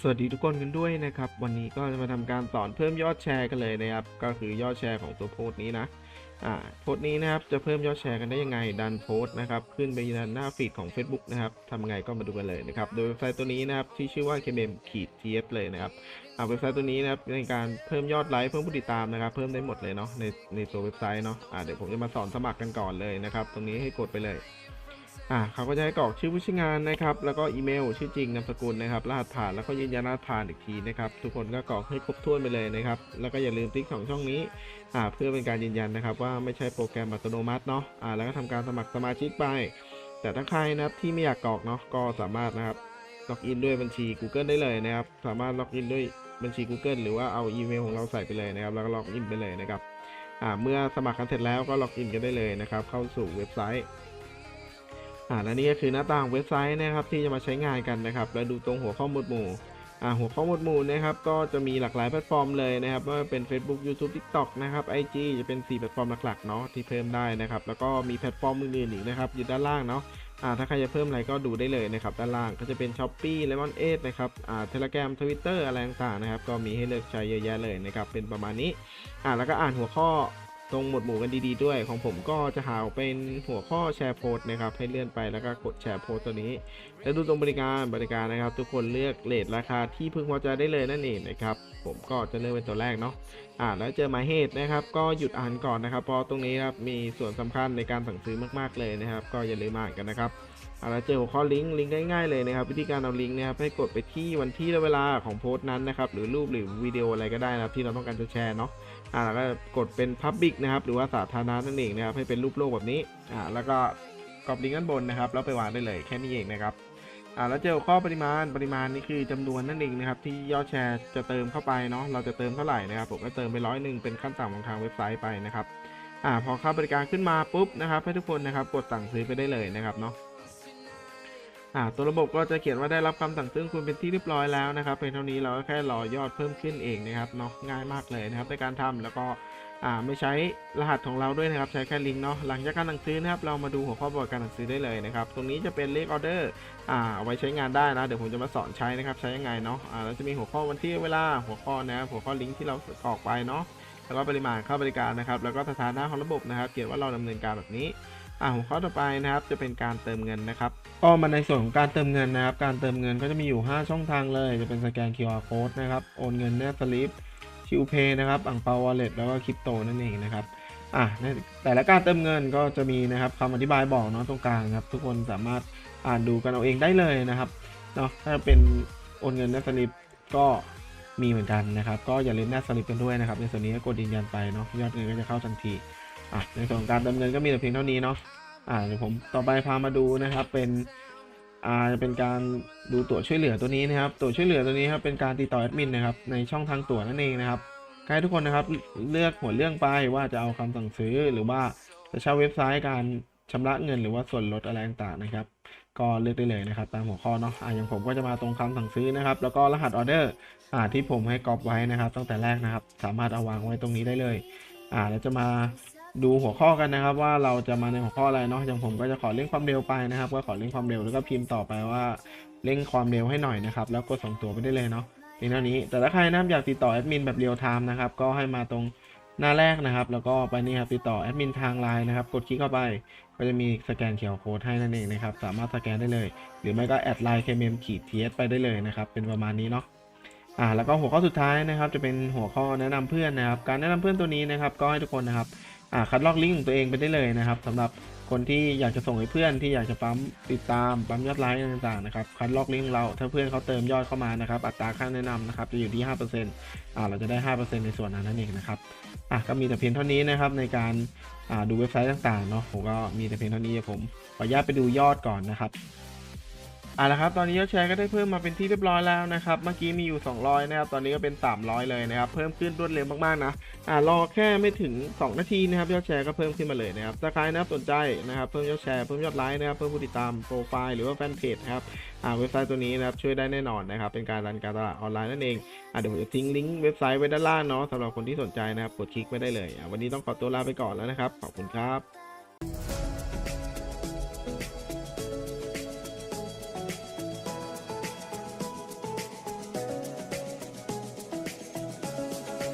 สวัสดีทุกคนกันด้วยนะครับ วันนี้ก็จะมาทำการสอนเพิ่มยอดแชร์กันเลยนะครับ ก็คือยอดแชร์ของตัวโพสต์นี้นะอ่าโพสต์นี้นะครับจะเพิ่มยอดแชร์กันได้ยังไงดันโพสต์นะครับขึ้นไปในหน้าฟีดของ Facebook นะครับทำไงก็มาดูกันเลยนะครับโดยเว็บไซต์ตัวนี้นะครับที่ชื่อว่า kmm ขีด tf เลยนะครับอ่าเว็บไซต์ตัวนี้นะครับในการเพิ่มยอดไลค์เพิ่มผู้ติดตามนะครับ เพิ่มได้หมดเลยเนาะในในตัวเว็บไซต์เนาะอ่าเดี๋ยวผมจะมาสอนสมัครกันก่อนเลยนะครับ ตรงนี้ให้กดไปเลย อ่าเขาก็จะให้กรอกชื่อผู้ใช้งานนะครับ แล้วก็อีเมลชื่อจริงนามสกุลนะครับ รหัสผ่านแล้วก็ยืนยันรหัสผ่านอีกทีนะครับ ทุกคนก็กรอกให้ครบถ้วนไปเลยนะครับ แล้วก็อย่าลืมติ๊กสองช่องนี้อ่าเพื่อเป็นการยืนยันนะครับ ว่าไม่ใช่โปรแกรมอัตโนมัติเนาะอ่าแล้วก็ทำการสมัครสมาชิกไป แต่ถ้าใครนะครับที่ไม่อยากกรอกเนาะก็สามารถนะครับล็อกอินด้วยบัญชี Google ได้เลยนะครับ สามารถล็อกอินด้วยบัญชี Google หรือว่าเอาอีเมลของเราใส่ไปเลยนะครับ แล้วก็ล็อกอินไปเลยนะครับอ่าเมื่อสมัครกันเสร็จแล้วก็ล็อกอินกันได้เลยนะครับ เข้าสู่เว็บไซต์ อ่าและนี่ก็คือหน้าต่างเว็บไซต์นะครับที่จะมาใช้งานกันนะครับ แล้วดูตรงหัวข้อหมวดหมู่อ่าหัวข้อหมวดหมู่นะครับก็จะมีหลากหลายแพลตฟอร์มเลยนะครับไม่ว่าเป็น Facebook YouTube TikTok นะครับ IG จะเป็น 4 แพลตฟอร์มหลักๆเนาะที่เพิ่มได้นะครับ แล้วก็มีแพลตฟอร์มอื่นๆอีกนะครับอยู่ด้านล่างเนาะอ่าถ้าใครจะเพิ่มอะไรก็ดูได้เลยนะครับด้านล่างก็จะเป็น s h อ p e e Lemon 8นะครับอ่า Telegram Twitter อะไรต่างๆนะครับก็มีให้เลือกใช้เยอะแยะเลยนะครับเป็นประมาณนี้อ่าแล้วก็อ่านหัวข้อ ตรงหมวดหมู่กันดีๆด้วย ของผมก็จะหาเป็นหัวข้อแชร์โพสต์นะครับ ให้เลื่อนไปแล้วก็กดแชร์โพสต์ตัวนี้ แล้วดูตรงบริการบริการนะครับ ทุกคนเลือกเลทราคาที่พึงพอใจได้เลยนั่นเองนะครับ ผมก็จะเลือกเป็นตัวแรกเนาะอ่าแล้วเจอหมายเหตุนะครับ ก็หยุดอ่านก่อนนะครับเพราะตรงนี้ครับมีส่วนสำคัญในการสั่งซื้อมากๆเลยนะครับ ก็อย่าลืมอ่านกันนะครับอ่าล้วเจอหัวข้อลิงก์ลิงก์ง่ายๆเลยนะครับวิธีการเอาลิงก์นะครับให้กดไปที่วันที่และเวลาของโพสต์นั้นนะครับหรือรูปหรือวิดีโออะไรก็ได้นะครับที่เราต้องการจะแชร์เนาะอ่าแล้วก็กดเป็น Public นะครับหรือว่าสาธารณะนั่นเองนะครับให้เป็นรูปโลกแบบนี้อ่าแล้วก็กรอบลิงก์ด้านบนนะครับแล้วไปวางได้เลยแค่นี้เองนะครับอ่าแล้วเจอข้อปริมาณปริมาณนี่คือจำนวนนั่นเองนะครับที่ยอดแชร์จะเติมเข้าไปเนาะเราจะเติมเท่าไหร่นะครับผมก็เติมไปร้อยหนึ่งเป็นขั้นต่ำของทางเว็บไซต์ไปนะครับอ่าพอเข้าบริการขึ้นมาปุ๊บนะครับให้ทุกคนนะครับกดสั่งซื้อไปได้เลยนะครับเนาะ อ่าตัวระบบก็จะเขียนว่าได้รับคำสั่งซื้อคุณเป็นที่เรียบร้อยแล้วนะครับเพียงเท่านี้เราก็แค่รอยอดเพิ่มขึ้นเองนะครับเนาะง่ายมากเลยนะครับในการทำแล้วก็อ่าไม่ใช้รหัสของเราด้วยนะครับ ใช้แค่ลิงก์เนาะหลังจากการสั่งซื้อนะครับเรามาดูหัวข้อบอกการสั่งซื้อได้เลยนะครับตรงนี้จะเป็นเลขออเดอร์อ่าเอาไว้ใช้งานได้นะเดี๋ยวผมจะมาสอนใช้นะครับใช้ยังไงเนาะอ่าแล้วจะมีหัวข้อวันที่เวลาหัวข้อนะหัวข้อลิงก์ที่เรากรอกไปเนาะแล้วก็ปริมาณเข้าบริการนะครับแล้วก็สถานะของระบบนะครับ เขียนว่าเราดำเนินการแบบนี้ หัวข้อต่อไปนะครับจะเป็นการเติมเงินนะครับก็มาในส่วนของการเติมเงินนะครับ การเติมเงินก็จะมีอยู่ 5 ช่องทางเลย จะเป็นสแกน QR code นะครับ โอนเงินแนบสลิปชิวเพย์นะครับอ่างเปาวอลเล็ตแล้วก็คริปโตนั่นเองนะครับอะแต่ละการเติมเงินก็จะมีนะครับคำอธิบายบอกเนาะตรงกลางครับ ทุกคนสามารถอ่านดูกันเอาเองได้เลยนะครับเนาะถ้าเป็นโอนเงินแนบสลิปก็มีเหมือนกันนะครับ ก็อย่าลืมแนบสลิปกันด้วยนะครับ ในส่วนนี้กดยืนยันไปเนาะยอดเงินก็จะเข้าทันที อะในส่วนการเติมเงินก็มีแต่เพียงเท่านี้เนาะอ่าเดี๋ยวผมต่อไปพามาดูนะครับเป็นอ่าจะเป็นการดูตั๋วช่วยเหลือตัวนี้นะครับ ตั๋วช่วยเหลือตัวนี้ครับเป็นการติดต่อแอดมินนะครับในช่องทางตั๋วนั่นเองนะครับให้ทุกคนนะครับเลือกหัวเรื่องไปว่าจะเอาคำสั่งซื้อหรือว่าจะเช่าเว็บไซต์การชำระเงินหรือว่าส่วนลดอะไรต่างๆนะครับ ก็เลือกได้เลยนะครับ ตามหัวข้อเนาะอ่าอย่างผมก็จะมาตรงคำสั่งซื้อนะครับ แล้วก็รหัสออเดอร์อ่าที่ผมให้กรอบไว้นะครับ ตั้งแต่แรกนะครับ สามารถเอาวางไว้ตรงนี้ได้เลย อ่าแล้วจะมา ดูหัวข้อกันนะครับ ว่าเราจะมาในหัวข้ออะไรเนาะอย่างผมก็จะขอเร่งความเร็วไปนะครับ ก็ขอเร่งความเร็วแล้วก็พิมพ์ต่อไปว่าเร่งความเร็วให้หน่อยนะครับ แล้วกดส่งตัวไปได้เลยเนาะเพียงเท่านี้ แต่ถ้าใครนะอยากติดต่อแอดมินแบบเรียลไทม์นะครับก็ให้มาตรงหน้าแรกนะครับ แล้วก็ไปนี่ครับติดต่อแอดมินทางไลน์นะครับ กดคลิกเข้าไป ก็จะมีสแกนเขียวโค้ดให้นั่นเองนะครับ สามารถสแกนได้เลย หรือไม่ก็แอดไลน์เคมมขีดทีไปได้เลยนะครับ เป็นประมาณนี้เนาะ อ่า แล้วก็หัวข้อสุดท้ายนะครับ จะเป็นหัวข้อแนะนำเพื่อนนะครับ การแนะนำเพื่อนตัวนี้นะครับ ก็ให้ทุกคนนะครับ คัดลอกลิงก์ของตัวเองไปได้เลยนะครับสำหรับคนที่อยากจะส่งให้เพื่อนที่อยากจะปั๊มติดตามปั๊มยอดไลค์ต่างๆนะครับคัดลอกลิงก์เราถ้าเพื่อนเขาเติมยอดเข้ามานะครับ อัตราค่าแนะนำนะครับจะอยู่ที่5%อ่าเราจะได้ 5%ในส่วนนั้นนั่นเองนะครับอะก็มีแต่เพียงเท่านี้นะครับในการอ่าดูเว็บไซต์ต่างๆเนาะผมก็มีแต่เพียงเท่านี้ผมขออนุญาตไปดูยอดก่อนนะครับ อ่าล้วครับ ตอนนี้ยอดแชร์ก็ได้เพิ่มมาเป็นที่เรียบร้อยแล้วนะครับ เมื่อกี้มีอยู่ 200 นะครับ ตอนนี้ก็เป็น 300 เลยนะครับ เพิ่มขึ้นรวดเร็วมากๆนะ อ่า รอแค่ไม่ถึง 2 นาทีนะครับ ยอดแชร์ก็เพิ่มขึ้นมาเลยนะครับถ้าใครนะครับสนใจนะครับ เพิ่มยอดแชร์ เพิ่มยอดไลค์นะครับ เพิ่มผู้ติดตามโปรไฟล์หรือว่าแฟนเพจนะครับ อ่า เว็บไซต์ตัวนี้นะครับ ช่วยได้แน่นอนนะครับ เป็นการรันการตลาดออนไลน์นั่นเอง อ่า เดี๋ยวผมจะทิ้งลิงก์เว็บไซต์ไว้ด้านล่างเนาะสำหรับคนที่สนใจนะครับ กดคลิกไว้ได้เลยอ่าวันนี้ต้องขอตัวลาไปก่อนแล้วนะครับ ขอบคุณครับ